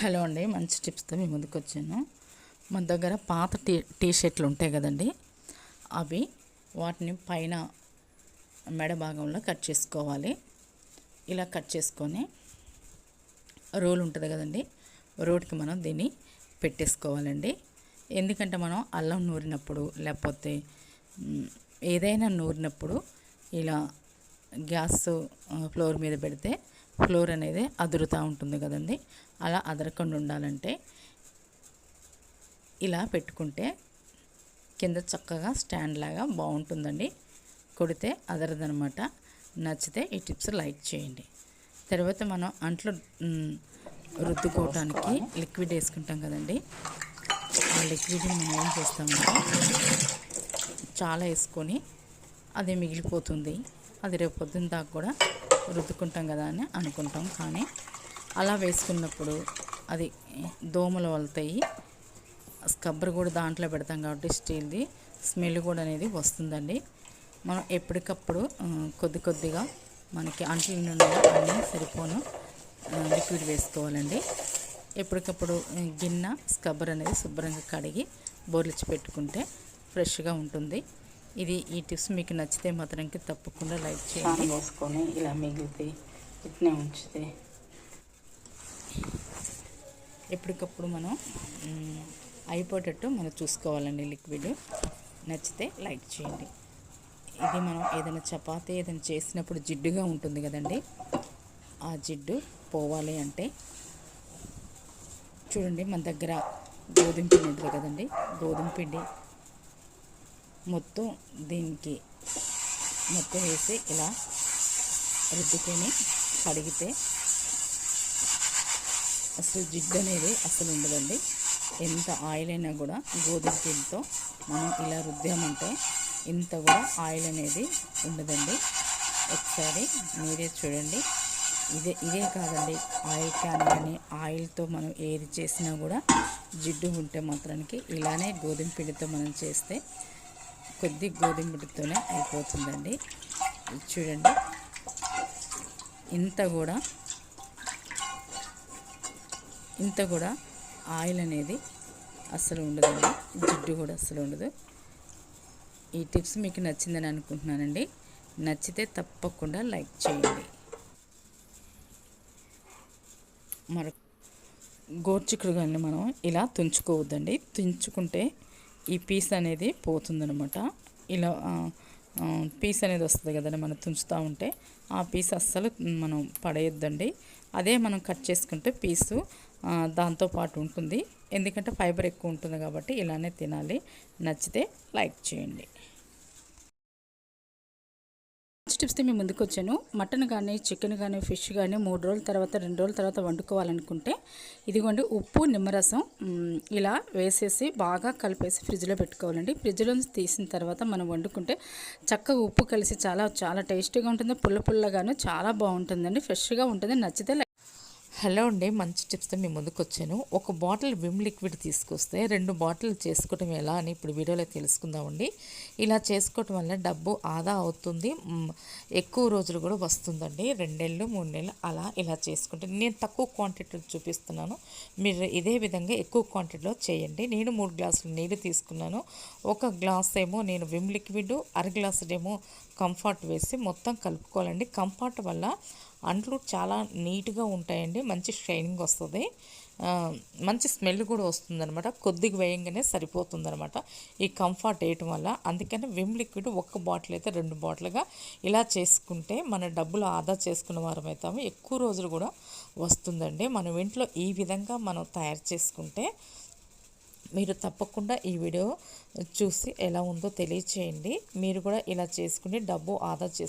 Hello అండి మంచి టిప్స్తో మీ ముందుకు వచ్చాను మన దగ్గర పాత టీ టీ షర్ట్లు ఉంటాయి కదండి అవి వాటిని పైన మెడ భాగంలో కట్ చేసుకోవాలి. ఇలా కట్ చేసుకొని రోల్ ఉంటుంది కదండి రోడ్కి మనం దీన్ని పెట్టేసుకోవాలండి. ఎందుకంటే మనం అల్లం నూరినప్పుడు లేకపోతే ఏదైనా నూరినప్పుడు ఇలా గ్యాస్ ఫ్లోర్ మీద పెడితే ఫ్లోర్ అనేది అదురుతూ ఉంటుంది కదండి. అలా అదరకుండా ఉండాలంటే ఇలా పెట్టుకుంటే కింద చక్కగా స్టాండ్ లాగా బాగుంటుందండి. కొడితే అదరదనమాట. నచ్చితే ఈ టిప్స్ లైక్ చేయండి. తర్వాత మనం అంట్లో రుద్దుకోవటానికి లిక్విడ్ వేసుకుంటాం కదండి. ఆ లిక్విడ్ని మనం ఏం చేస్తామంటే చాలా వేసుకొని అది మిగిలిపోతుంది. అది రేపు పొద్దున్న దాకా కూడా రుద్దుకుంటాం కదా అని అనుకుంటాం. కానీ అలా వేసుకున్నప్పుడు అది దోమలు వలుతాయి. స్కబ్బర్ కూడా దాంట్లో పెడతాం కాబట్టి స్టీల్ది స్మెల్ కూడా అనేది వస్తుందండి. మనం ఎప్పటికప్పుడు కొద్ది కొద్దిగా మనకి అంట్లు నుండి అన్నీ సరిపోను లిక్విడ్ వేసుకోవాలండి. ఎప్పటికప్పుడు గిన్నె స్కబ్బర్ అనేది శుభ్రంగా కడిగి బోర్లిచ్చి పెట్టుకుంటే ఫ్రెష్గా ఉంటుంది. ఇది ఈ టిప్స్ మీకు నచ్చితే మాత్రంకి తప్పకుండా లైక్ చేయండి. పోసుకొని ఇలా మిగిలితే ఇట్నే ఉంచితే. ఎప్పటికప్పుడు మనం అయిపోయేటట్టు మనం చూసుకోవాలండి లిక్విడ్. నచ్చితే లైక్ చేయండి. ఇది మనం ఏదైనా చపాతీ ఏదైనా చేసినప్పుడు జిడ్డుగా ఉంటుంది కదండి. ఆ జిడ్డు పోవాలి అంటే చూడండి మన దగ్గర గోధుమ పిండి ఉంటుంది కదండి. గోధుమ పిండి మొత్తం దీనికి మొత్తం వేసి ఇలా రుద్దుకొని కడిగితే అసలు జిడ్డు అనేది అసలు ఉండదండి. ఎంత ఆయిల్ అయినా కూడా గోధుమ పిండితో మనం ఇలా రుద్దామంటే ఇంత కూడా ఆయిల్ అనేది ఉండదండి. ఒకసారి మీరే చూడండి. ఇదే ఇదే కాదండి. ఆయిల్ క్యాన్ కానీ ఆయిల్తో మనం ఏది చేసినా కూడా జిడ్డు ఉంటే మాత్రానికి ఇలానే గోధుమ పిండితో మనం చేస్తే కొద్ది గోధుమ పిండితోనే అయిపోతుందండి. చూడండి. ఇంత కూడా ఇంత కూడా ఆయిల్ అనేది అస్సలు ఉండదండి. జిడ్డు కూడా అస్సలు ఉండదు. ఈ టిప్స్ మీకు నచ్చిందని అనుకుంటున్నానండి. నచ్చితే తప్పకుండా లైక్ చేయండి. మరొక గోర్చిక్కుడుగాన్ని మనం ఇలా తుంచుకోవద్దండి. తుంచుకుంటే ఈ పీస్ అనేది పోతుందనమాట ఇలా పీస్ అనేది వస్తుంది కదండి మనం తుంచుతూ ఉంటే. ఆ పీస్ అస్సలు మనం పడేయొద్దండి. అదే మనం కట్ చేసుకుంటే పీసు దాంతోపాటు దాంతో పాటు ఉంటుంది. ఎందుకంటే ఫైబర్ ఎక్కువ ఉంటుంది కాబట్టి ఇలానే తినాలి. నచ్చితే లైక్ చేయండి. టిప్స్తో మీ ముందుకు వచ్చాను మటన్ కానీ చికెన్ కానీ ఫిష్ కానీ మూడు రోజుల తర్వాత రెండు రోజుల తర్వాత వండుకోవాలనుకుంటే ఇదిగోండి ఉప్పు నిమ్మరసం ఇలా వేసేసి బాగా కలిపేసి ఫ్రిడ్జ్లో పెట్టుకోవాలండి. ఫ్రిడ్జ్లో తీసిన తర్వాత మనం వండుకుంటే చక్కగా ఉప్పు కలిసి చాలా చాలా టేస్టీగా ఉంటుంది. పుల్ల పుల్లగాను చాలా బాగుంటుందండి. ఫ్రెష్గా ఉంటుంది. నచ్చితే లైక్ హలో అండి మంచి టిప్స్తో మీ ముందుకు వచ్చాను ఒక బాటిల్ విమ్ లిక్విడ్ తీసుకొస్తే రెండు బాటిల్ చేసుకోవటం ఎలా అని ఇప్పుడు వీడియోలో తెలుసుకుందామండి. ఇలా చేసుకోవటం వల్ల డబ్బు ఆదా అవుతుంది ఎక్కువ రోజులు కూడా వస్తుందండి. రెండేళ్ళు మూడు నెలలు అలా ఇలా చేసుకుంటే నేను తక్కువ క్వాంటిటీలో చూపిస్తున్నాను. మీరు ఇదే విధంగా ఎక్కువ క్వాంటిటీలో చేయండి. నేను మూడు గ్లాసులు నీళ్ళు తీసుకున్నాను. ఒక గ్లాస్ ఏమో నేను విమ్ లిక్విడ్ అర గ్లాసుడేమో కంఫర్ట్ వేసి మొత్తం కలుపుకోవాలండి. కంఫర్ట్ వల్ల అంట్లు చాలా నీట్గా ఉంటాయండి. మంచి షైనింగ్ వస్తుంది. మంచి స్మెల్ కూడా వస్తుందన్నమాట. కొద్దిగా వేయంగానే సరిపోతుందనమాట ఈ కంఫర్ట్ వేయటం వల్ల. అందుకని విమ్ లిక్విడ్ ఒక్క బాటిల్ అయితే రెండు బాటిల్గా ఇలా చేసుకుంటే మన డబ్బులు ఆదా చేసుకున్న వారం అవుతాము ఎక్కువ రోజులు కూడా వస్తుందండి. మనం ఇంట్లో ఈ విధంగా మనం తయారు చేసుకుంటే మీరు తప్పకుండా ఈ వీడియో చూసి ఎలా ఉందో తెలియచేయండి. మీరు కూడా ఇలా చేసుకుని డబ్బు ఆదా చేసు